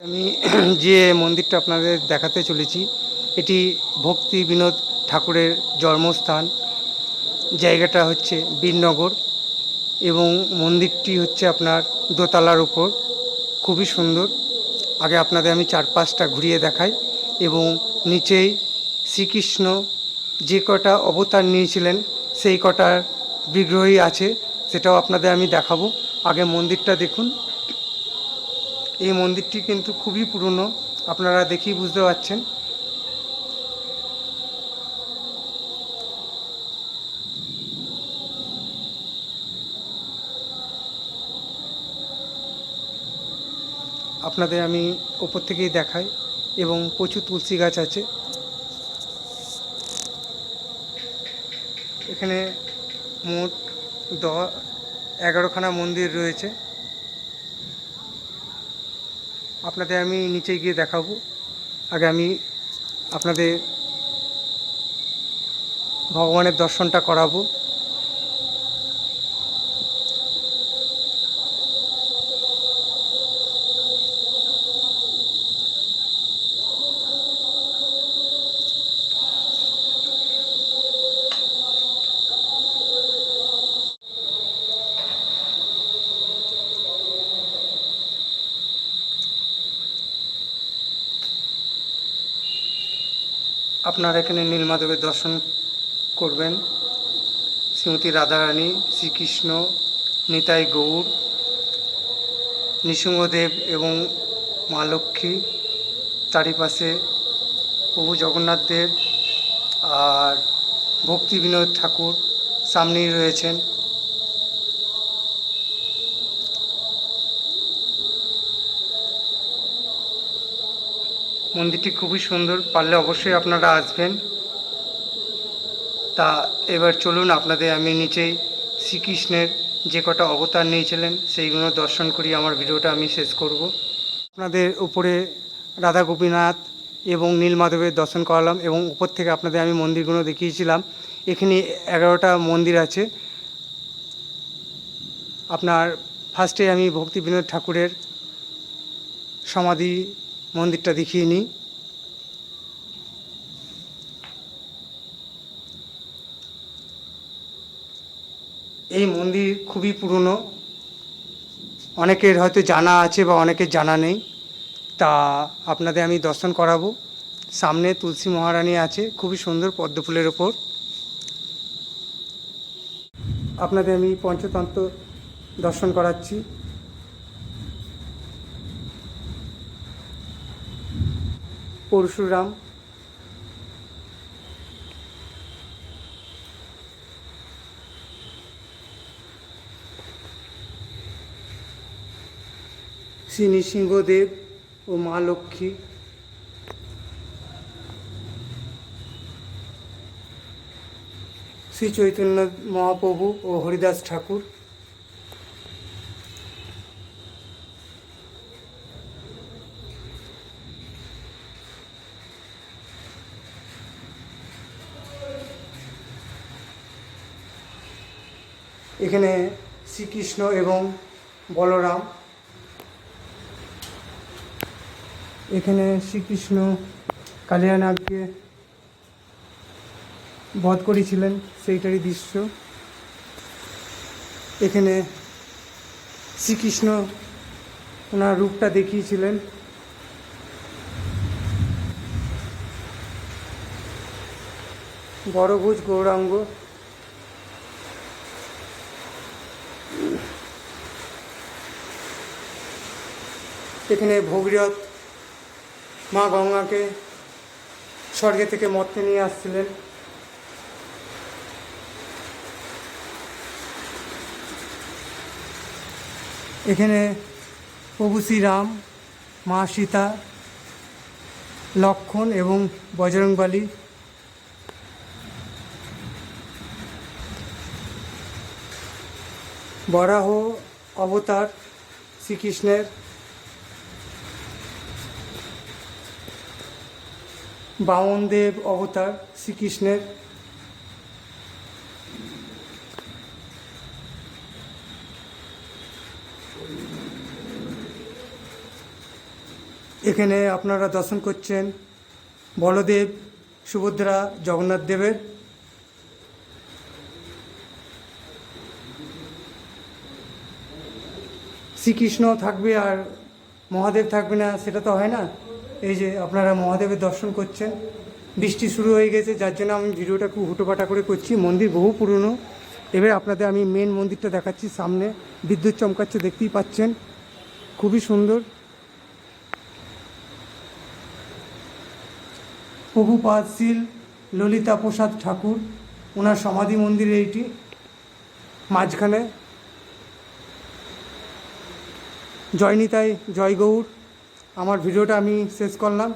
আমি যে মন্দিরটা আপনাদের দেখাতে চলেছি, এটি ভক্তি বিনোদ ঠাকুরের জন্মস্থান। জায়গাটা হচ্ছে বীরনগর এবং মন্দিরটি হচ্ছে আপনার দোতলার উপর। খুবই সুন্দর। আগে আপনাদের আমি চারপাশটা ঘুরিয়ে দেখাই এবং নিচেই শ্রীকৃষ্ণ যে কটা অবতার নিয়েছিলেন, সেই কটার বিগ্রহই আছে, সেটাও আপনাদের আমি দেখাবো। আগে মন্দিরটা দেখুন। এই মন্দিরটি কিন্তু খুবই পুরনো, আপনারা দেখেই বুঝতে পারছেন। আপনাদের আমি ওপর থেকেই দেখাই, এবং প্রচুর তুলসী গাছ আছে। এখানে মোট দ এগারোখানা মন্দির রয়েছে। আপনাদের আমি নিচে গিয়ে দেখাবো। আগে আমি আপনাদের ভগবানের দর্শনটা করাবো। আপনারা এখানে নীলমাধবের দর্শন করবেন। শ্রীমতী রাধারানী, শ্রীকৃষ্ণ, নিতাই গৌর, নৃসিংহদেব এবং মা লক্ষ্মী চারিপাশে প্রভু জগন্নাথ দেব আর ভক্তি বিনোদ ঠাকুর সামনেই রয়েছেন। মন্দিরটি খুবই সুন্দর, পারলে অবশ্যই আপনারা আসবেন। তা এবার চলুন, আপনাদের আমি নিচেই শ্রীকৃষ্ণের যে কটা অবতার নিয়েছিলেন, সেইগুলো দর্শন করি, আমার ভিডিওটা আমি শেষ করব। আপনাদের উপরে রাধা গোপীনাথ এবং নীলমাধবের দর্শন করালাম এবং উপর থেকে আপনাদের আমি মন্দিরগুলো দেখিয়েছিলাম। এখানে এগারোটা মন্দির আছে। আপনার ফার্স্টে আমি ভক্তি বিনোদ ঠাকুরের সমাধি মন্দিরটা দেখিয়ে নিই। এই মন্দির খুবই পুরনো। অনেকের হয়তো জানা আছে বা অনেকের জানা নেই। তা আপনাদের আমি দর্শন করাবো। সামনে তুলসী মহারানী আছে, খুবই সুন্দর পদ্ম ফুলের ওপর। আপনাদের আমি পঞ্চতন্ত্র দর্শন করাচ্ছি। পরশুরাম। শ্রী নৃসিংহদেব ও মা লক্ষ্মী। শ্রী চৈতন্য মহাপ্রভু ও হরিদাস ঠাকুর। এখানে শ্রীকৃষ্ণ এবং বলরাম। এখানে শ্রীকৃষ্ণ কালিয়ানাগকে বধ করেছিলেন, সেইটারই দৃশ্য। এখানে শ্রীকৃষ্ণ ওনার রূপটা দেখিয়েছিলেন। বড়ভুজ গৌরাঙ্গ এখানে ভগীরথ মা গঙ্গাকে স্বর্গে থেকে মর্তে নিয়ে আসছিলেন। এখানে প্রভু শ্রীরাম, মা সীতা, লক্ষণ এবং বজরংবলী বরাহ অবতার শ্রীকৃষ্ণের বামনদেব অবতার শ্রীকৃষ্ণের। এখানে আপনারা দর্শন করছেন বলদেব, সুভদ্রা, জগন্নাথ দেবের। শ্রীকৃষ্ণ থাকবে আর মহাদেব থাকবে না, সেটা তো হয় না। এই যে আপনারা মহাদেবের দর্শন করছেন, বৃষ্টি শুরু হয়ে গেছে, যার জন্য আমি ভিডিওটা খুব হুটোপাটা করে করছি। মন্দির বহু পুরনো। এবার আপনাদের আমি মেন মন্দিরটা দেখাচ্ছি, সামনে বিদ্যুৎ চমকাচ্ছে, দেখতেই পাচ্ছেন। খুবই সুন্দর। প্রভুপাদ শীল, ললিতা প্রসাদ ঠাকুর, ওনার সমাধি মন্দির এইটি, মাঝখানে। জয় নিতাই জয় গৌর আমার ভিডিওটা আমি শেষ করলাম।